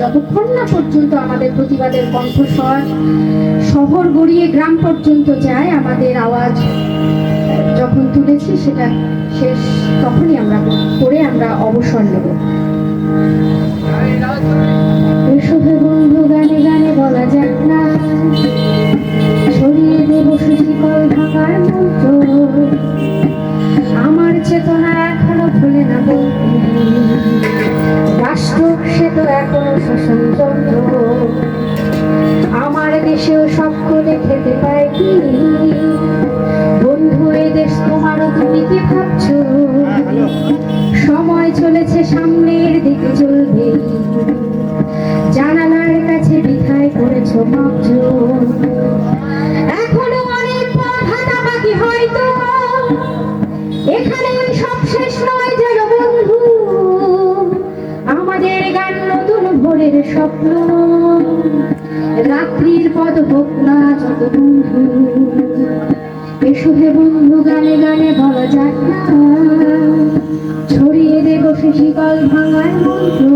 যতক্ষণ না পর্যন্ত আমাদের প্রতিবাদের কণ্ঠস্বর শহর গড়িয়ে গ্রাম পর্যন্ত যায়, আমাদের আওয়াজ যখন তুলেছি সেটা শেষ তখনই আমরা করে আমরা অবসর নেব। দেশেও সকলে খেতে পায় কি? বন্ধু এ দেশ তোমারও তুমি কি ভাবছ? সময় চলেছে সামনের দিকে চলবে। জানালার কাছে বিথায় করেছ মাপছো এখনও অনেক পথ হাঁটা বাকি হয়তো। এখানে সব শেষ নয় যেন বন্ধু। আমাদের গান নতুন ভোরের স্বপ্ন। রাত্রির পদ হোক না যত বন্ধু। এসো হে বন্ধু, গানে গানে বলা যাক ছড়িয়ে দেব শিশিকল ভাঙার মন্ত্র।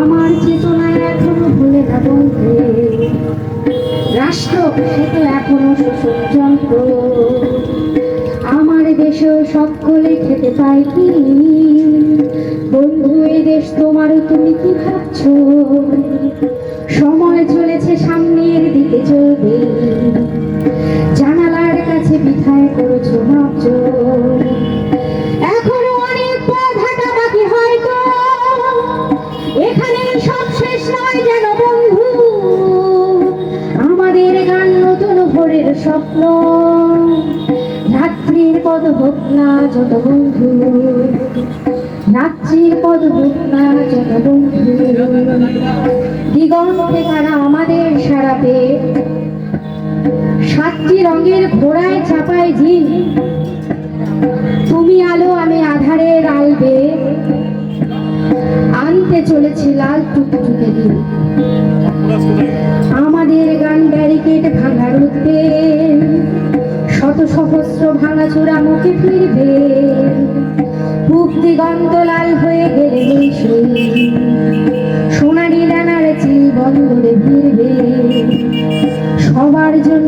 আমার চেতনায় এখনও ভুলে না বলতে। রাষ্ট্র সে তো এখনও শোষণ যন্ত্র। আমার দেশেও সকলে খেতে পায় কি? বন্ধু, এই দেশ তোমারও তুমি কি ভাবছ? সময় চলেছে সামনের দিকে চলবে পদ হোক না যত বন্ধু রাত্রির পদ হোক না যত বন্ধু দিগন্তে কারা আমাদের সারা পেয়ে সাতটি রঙের ঘোড়ায় চাপায় ঝিল তুমি আলো আমি আধারের আলবে আনতে চলেছি। লাল টুকটুকে দিন আমাদের ভাঙাচোরা ফিরবে পূব দিগন্ত লাল হয়ে গেলে সেই সোনালি ডানার চিল বন্দরে ফিরবে সবার জন্য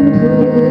Thank you.